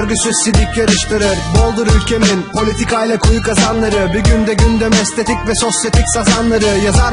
görgüsüz sidik yarıştırır. Boldur ülkemin politikayla kuyu kazanları. Bir günde gündem estetik ve sosyetik sazanları. Yazar